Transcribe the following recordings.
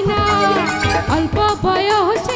না। অল্প বয়স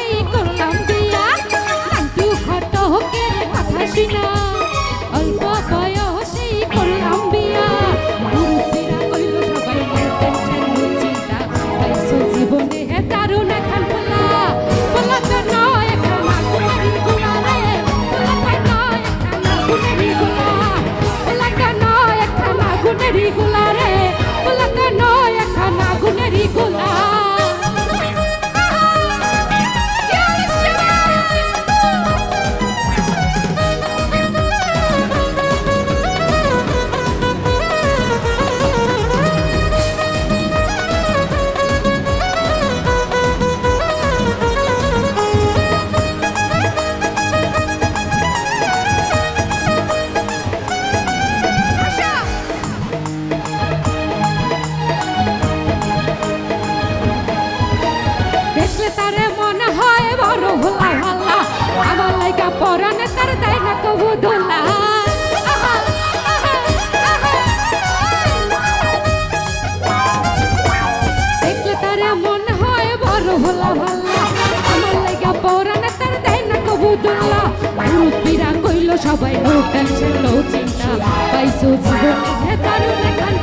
পরনে তার দেয় না কবু দোলা দেখলে তারা মন হয় বড় ভোলা ভাল্লা আমার লাগা পরনে তার দেয় না কবু দোলা মুরব্বীরা কইল, সবাই নো টেনশন চিন্তা পাইছো জীবনে তার লেখান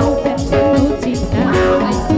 mão, perdendo de tal.